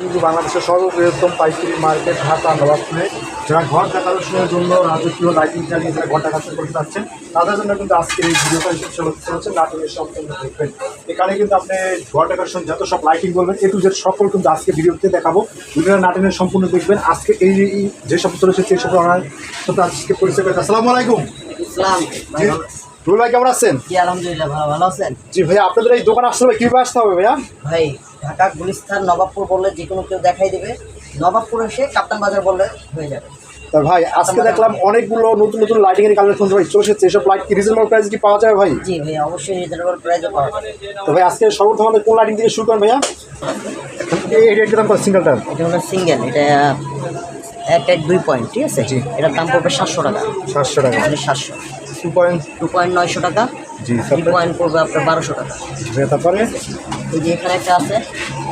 কিন্তু বাংলাদেশের সর্ববৃহত্তম পাইকারি মার্কেট ঢাকা নবাবপুরে যারা ঘর দেখানোর জন্য রাজকীয় লাইটিং চালিয়ে যারা ঘর দেখাশোনা করতে চাচ্ছেন তাদের জন্য কিন্তু আজকের এই ভিডিওটা হিসেবে হচ্ছে নাটকের সম্পূর্ণ দেখবেন। এখানে কিন্তু আপনি ঘর দেখাশোনা যত সব লাইটিং বলবেন এ টু জেড সকল কিন্তু আজকে ভিডিওতে দেখাবো। ভিডিওটা নাটকের সম্পূর্ণ দেখবেন। আজকে এই যে সব চলেছে সেই সব সাথে আজকে পরিচয় করতে আসসালামু আলাইকুম। রুল ভাই কেমন আছেন? আলহামদুলিল্লাহ ভালো ভালো আছেন? জি ভাইয়া আপনাদের এই দোকান আসতে হবে কীভাবে আসতে হবে ভাইয়া? ভাই ঢাকা গুলিস্তান নবাবপুর বললে যে কোনো কেউ দেখাই দেবে। নবাবপুর এসে কাপ্তান বাজার বললে হয়ে যাবে। তা ভাই আজকে দেখলাম অনেকগুলো নতুন নতুন লাইটিং এর কালেকশন ভাই চলে এসেছে এসব লাইট কি রিজনেবল প্রাইস কি পাওয়া যাবে ভাই? জি ভাই অবশ্যই রিজনেবল প্রাইসে পাওয়া যাবে তো ভাই আজকে সর্বপ্রথম আমাদের কোন লাইটিং থেকে শুরু করেন ভাইয়া? এই এই রেটটা দাম কত সিঙ্গেলটার এটা হলো সিঙ্গেল এটা এক এক দুই পয়েন্ট ঠিক আছে। এটার দাম পড়বে সাতশো টাকা। সাতশো টাকা। মানে সাতশো। টু পয়েন্ট টু পয়েন্ট নয়শো টাকা। জি থ্রি পয়েন্ট পড়বে আপনার বারোশো টাকা। তারপরে? এই যে এখানে একটা আছে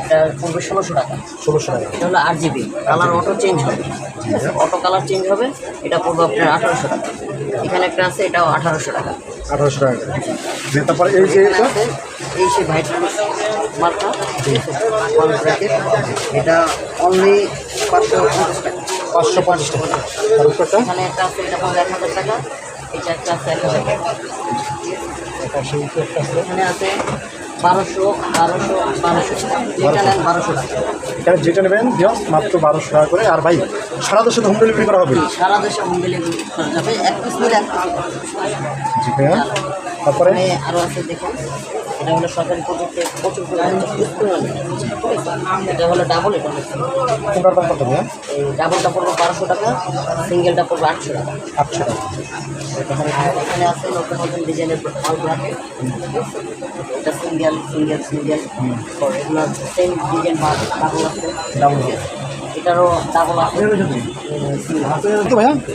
এটা পড়বে ষোলোশো টাকা। ষোলোশো টাকা। এটা হলো আট জিবি কালার অটো চেঞ্জ হবে। ঠিক আছে অটো কালার চেঞ্জ হবে এটা পড়বে আপনার আঠারোশো টাকা। এখানে একটা আছে এটাও আঠারোশো টাকা। আঠারোশো টাকা। জি তারপরে এই যে আছে এই সেই ভাইট মার্কা। এটা অনলি পাঁচশো পঞ্চাশ টাকা। পাঁচশো পঞ্চাশ টাকা। এখানে একটা আছে এটা পড়বে এক হাজার টাকা। এটা একটা আছে। এখানে আছে বারোশো বারোশো বারোশো যেটা নেন বারোশো টাকা। এখানে যেটা নেবেন মাত্র বারোশো টাকা করে। আর ভাই সারা দেশে হোম ডেলিভারি করা হবে। সারা দেশে হোম ডেলিভারি করা যাবে। এক পিস নিলে এক পিস তারপরে? আরও আছে দেখুন। এটা হলো সরকারি প্রযুক্তি প্রচুর এটা হলো ডাবল এটা কোনটার দাম কত এই ডাবলটা পড়বে বারোশো টাকা সিঙ্গেলটা পড়বে আটশো টাকা। আটশো টাকা। এখানে এখানে আছে নতুন নতুন ডিজাইনের মাল ব্র্যাকেট এটা সিঙ্গেল সিঙ্গেল সিঙ্গেল এগুলো সেম ডিজাইন মাল ডাবল আছে। ডাবল এটারও ডাবল আছে।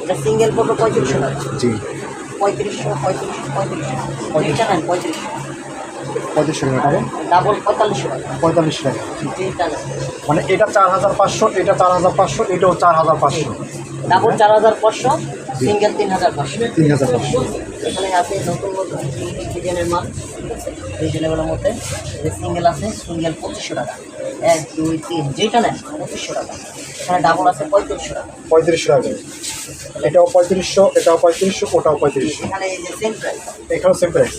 এটা সিঙ্গেল পড়বে পঁয়ত্রিশশো টাকা। জি। পঁয়ত্রিশশো পঁয়ত্রিশশো পঁয়ত্রিশশো। এটা নেন পঁয়ত্রিশশো। পঁয়ত্রিশশো টাকা ডাবল পঁয়তাল্লিশশো টাকা। পঁয়তাল্লিশ টাকা। মানে এটা চার হাজার পাঁচশো এটা চার হাজার পাঁচশো এটাও চার হাজার পাঁচশো। ডাবল চার হাজার পাঁচশো সিঙ্গেল তিন হাজার পাঁচশো। তিন হাজার পাঁচশো। এখানে আছে নতুন নতুন ডিজাইনের মাল ডিজাইনগুলোর মধ্যে সিঙ্গেল আছে সিঙ্গেল পঁচিশশো টাকা। এক দুই তিন যেটা নেন পঁচিশশো টাকা। এখানে ডাবল আছে পঁয়ত্রিশশো টাকা। পঁয়ত্রিশশো টাকা। এটাও পঁয়ত্রিশশো এটাও পঁয়ত্রিশশো ওটাও পঁয়ত্রিশশো। এখানেও সেম প্রাইস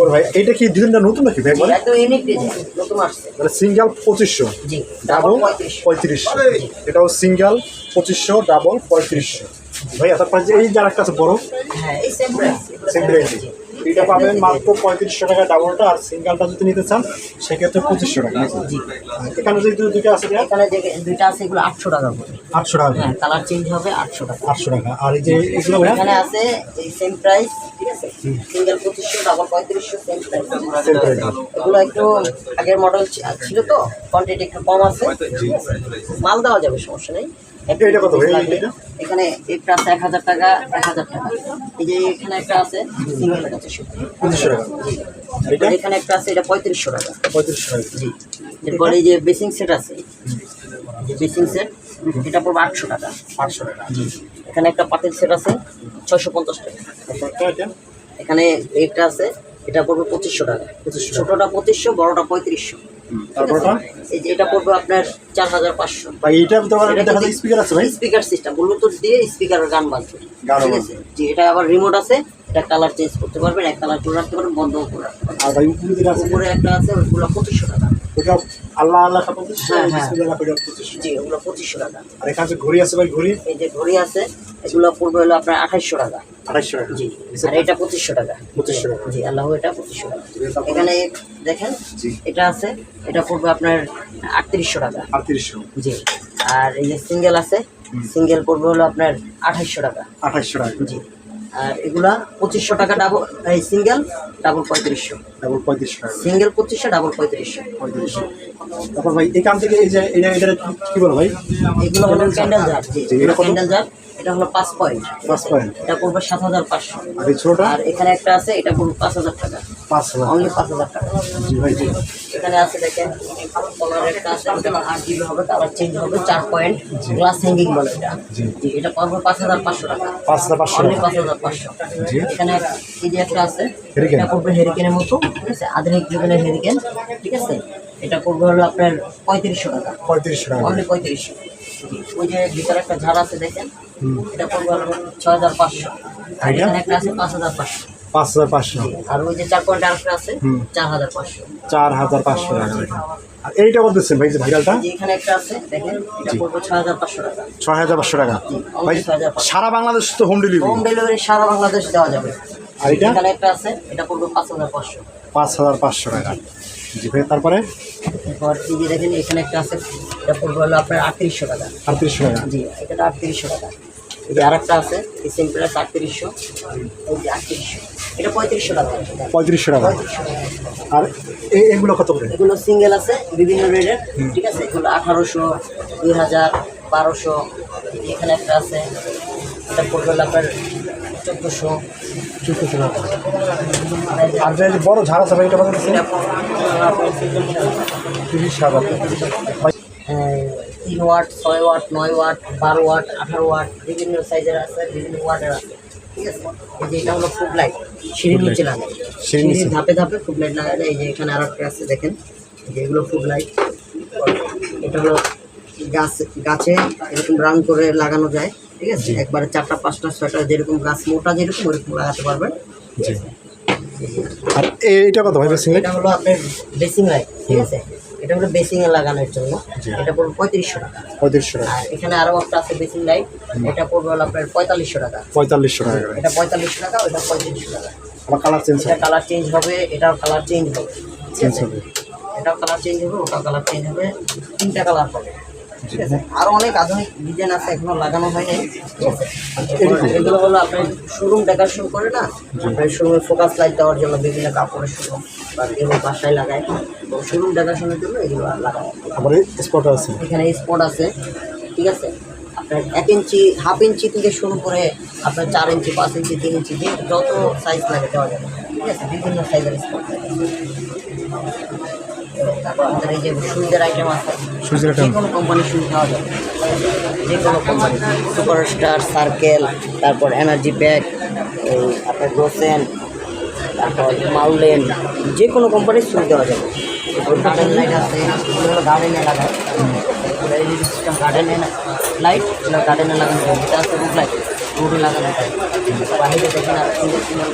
ওর ভাই এটা কি ডিজাইনটা নতুন নাকি ভাই মানে সিঙ্গেল পঁচিশশো ডাবল পঁয়ত্রিশশো। এটাও সিঙ্গেল পঁচিশশো ডাবল পঁয়ত্রিশশো। ভাই তারপরে যে এই যার একটা আছে বড়। হ্যাঁ সেম সেম প্রাইস এটা পাবেন মাত্র পঁয়ত্রিশশো টাকা ডাবলটা আর সিঙ্গেলটা যদি নিতে চান সেক্ষেত্রে পঁচিশশো টাকা। জি। এখানে যদি দু- দুটো আছে এখানে দুইটা আছে এগুলো আটশো টাকা করে। আটশো টাকা হ্যাঁ কালার চেঞ্জ হবে আটশো টাকা। আটশো টাকা। আর এই যে এগুলো এখানে আছে এই সেম প্রাইস ঠিক আছে? সিঙ্গেল পঁচিশশো ডাবল পঁয়ত্রিশশো সেম প্রাইস এগুলো একটু আগের মডেল ছিল তো কোয়ান্টিটি একটু কম আছে? মাল দেওয়া যাবে সমস্যা নেই। এটা কত? এখানে একটা আছে এক হাজার টাকা এক হাজার টাকা। এই যে এখানে একটা আছে সিঙ্গেল পঁচিশশো পঁচিশশো টাকা। এখানে একটা আছে এটা পঁয়ত্রিশশো টাকা। পঁয়ত্রিশশো টাকা। জি। এরপরে এই যে বেসিং সেট আছে বেসিং সেট এটা পড়বে আটশো টাকা। আটশো টাকা। জি। এখানে একটা পাতিল সেট আছে ছয়শো পঞ্চাশ টাকা। এখানে এটা আছে এটা পড়বে পঁচিশশো টাকা। 2500 ছোটটা পঁচিশশো বড়টা পঁয়ত্রিশশো। তারপরটা এই যে এটা পড়বে আপনার চার হাজার পাঁচশো। ভাই এইটা তোমার দেখা যায় স্পিকার আছে ভাই। স্পিকার সিস্টেম ব্লুটুথ দিয়ে স্পিকারের গান বাজবে। ঠিক বাজবে। আছে জি এটা আবার রিমোট আছে এটা কালার চেঞ্জ করতে পারবেন এক কালার করে রাখতে পারবেন বন্ধও করে রাখতে পারবেন আর ভাই উপরে আছে উপরে একটা আছে ওইগুলো পঁচিশশো টাকা। ওটা আল্লাহ আল্লাহ টা পঁচিশশো হ্যাঁ, হ্যাঁ। বিসমিল্লাহ ওটা জি ওগুলো পঁচিশশো টাকা। আর এখানে যে ঘড়ি আছে ভাই ঘড়ি? এই যে ঘড়ি আছে এগুলো পড়বে হলো আপনার আঠাইশশো টাকা। আড়াইশো টাকা। জি আর এটা পঁচিশশো টাকা। পঁচিশশো টাকা। জি আল্লাহ এটা পঁচিশশো টাকা। এখানে দেখেন এটা আছে এটা পড়বে আপনার আটত্রিশশো টাকা। আটত্রিশশো। জি আর এই যে সিঙ্গেল আছে সিঙ্গেল পড়বে হলো আপনার আঠাইশশো টাকা। আঠাইশশো টাকা। জি। আর এগুলা পঁচিশশো টাকা ডাবল এই সিঙ্গেল ডাবল পঁয়ত্রিশশো। ডাবল পঁয়ত্রিশশো টাকা। সিঙ্গেল পঁচিশশো ডাবল পঁয়ত্রিশশো। পঁয়ত্রিশশো। তারপর ভাই এখান থেকে এই যে এটা এটা কি বলো ভাই? এগুলো হলো ক্যান্ডেল জার ক্যান্ডেল জার এটা হলো পাঁচ পয়েন্ট পাঁচ পয়েন্ট এটা পড়বে সাত হাজার পাঁচশো। আর এই ছোটোটা? আর এখানে একটা আছে এটা পড়বে পাঁচ হাজার টাকা। পাঁচ হাজার। অনলি পাঁচ হাজার টাকা। জি ভাই জি। এখানে আছে দেখেন কলার একটা আছে ওটা আট জিবি হবে চেঞ্জ হবে চার পয়েন্ট গ্লাস হ্যাঙ্গিং বলে এটা। জি। জি এটা পড়বে পাঁচ হাজার পাঁচশো টাকা। পাঁচ হাজার পাঁচশো অনলি পাঁচ হাজার পাঁচশো। জি। এখানে এই যে একটা আছে। এটা পড়বে হেরিকেনের মতো ঠিক আছে? আধুনিক যুগের হেরিকেন ঠিক আছে? এটা পড়বে হলো আপনার পঁয়ত্রিশশো টাকা। পঁয়ত্রিশশো টাকা। অনলি পঁয়ত্রিশশো। ওই যে ভিতরে একটা ঝাড় আছে দেখেন? এটা পড়বে ছয় হাজার পাঁচশো। আর এখানে একটা আছে পাঁচ হাজার পাঁচশো। পাঁচ হাজার পাঁচশো। আর ওই যে চার পয়েন্ট আছে চার হাজার পাঁচশো। চার হাজার পাঁচশো টাকা আর এইটা কত দিচ্ছেন ভাই ভাইরালটা? এখানে একটা আছে দেখেন? এটা পড়বে ছয় হাজার পাঁচশো টাকা। ছয় হাজার পাঁচশো টাকা। ভাই সারা বাংলাদেশ তো হোম ডেলিভারি হোম ডেলিভারি সারা বাংলাদেশ দেওয়া যাবে। আর এটা এখানে একটা আছে এটা পড়বে পাঁচ হাজার পাঁচশো। পাঁচ হাজার পাঁচশো টাকা। জি। ভাই তারপরে? এরপর যে দেখেন এখানে একটা আছে এটা পড়বে হলো আপনার আটত্রিশশো টাকা। আটত্রিশশো টাকা। জি এটা আটত্রিশশো টাকা। এই যে আরেকটা আছে এই সিম্পল আছে আটত্রিশশো। এই যে আটত্রিশশো। এটা পঁয়ত্রিশশো টাকা। পঁয়ত্রিশশো টাকা। আর এ- এগুলো কত করে? এগুলো সিঙ্গেল আছে বিভিন্ন রেটের ঠিক আছে? এগুলো আঠারোশো দুই হাজার বারোশো। এখানে একটা আছে এটা পড়বে আপনার চোদ্দোশো। চোদ্দশো টাকা। আর যে বড় ঝাড় আছে এটা কত দিচ্ছেন তিন ওয়াট ছয় ওয়াট নয় ওয়াট বারো ওয়াট আঠারো ওয়াট বিভিন্ন সাইজের আছে বিভিন্ন ওয়াটের আছে ঠিক আছে? এই যে এটা হলো ফুড লাইট সিঁড়ির নিচে লাগে সিঁড়ির। ধাপে ধাপে ফুড লাইট লাগা যায় এই যে এখানে আরও একটা আছে দেখেন। এই যে এগুলো ফুড লাইট এটা হলো গাছ গাছে এরকম রান করে লাগানো যায় ঠিক আছে? একবারে চারটা পাঁচটা ছয়টা যেরকম গাছ মোটা যেরকম ওরকম লাগাতে পারবেন। আর এইটা কত ভাই বেশি এটা হলো আপনার বেসিং লাইট ঠিক আছে? এটা হলো বেসিং এ লাগানোর জন্য। এটা পড়বে পঁয়ত্রিশশো টাকা। পঁয়ত্রিশশো টাকা। আর এখানে আরও একটা আছে বেসিং লাইট। এটা পড়বে হলো আপনার পঁয়তাল্লিশশো টাকা। পঁয়তাল্লিশশো টাকা এটা পঁয়তাল্লিশশো টাকা ওটা পঁয়ত্রিশশো টাকা। আবার কালার চেঞ্জ এটা কালার চেঞ্জ হবে এটাও কালার চেঞ্জ হবে। চেঞ্জ হবে। এটাও কালার চেঞ্জ হবে ওটাও কালার চেঞ্জ হবে। তিনটা কালার হবে। ঠিক আছে। আরও অনেক আধুনিক ডিজাইন আছে এখনও লাগানো হয়নি এগুলো হলো আপনার শোরুম ডেকোরেশন করে না আপনার শোরুমে ফোকাস লাইট দেওয়ার জন্য বিভিন্ন কাপড়ের শোরুম বা কেউ বাসায় লাগায়। তো শোরুম ডেকোরেশনের জন্য এগুলো লাগানো আবার স্পট আছে। এখানে স্পট আছে। ঠিক আছে। আপনার এক ইঞ্চি হাফ ইঞ্চি থেকে শুরু করে আপনার চার ইঞ্চি পাঁচ ইঞ্চি তিন ইঞ্চি যে যত সাইজ লাগে দেওয়া যাবে। ঠিক আছে। বিভিন্ন সাইজের স্পট তারপর আমাদের এই যে সুইজের আইটেম আছে। যে কোনো কোম্পানির সুইচ পাওয়া যাবে। যে কোনো কোম্পানি সার্কেল তারপর এনার্জি এই আপনার গোসেন তারপর মাউলেন যে কোনো কোম্পানির সুইচ দেওয়া যাবে। গার্ডেন লাইট আছে এগুলো গার্ডেনে লাগায় এলইডি সিস্টেম গার্ডেনে লাইট গার্ডেনে লাগানো যায়। এটা আছে রুট লাইট রুটে লাগানো যায়। বাইরে দেখেন আর সুন্দর সুন্দর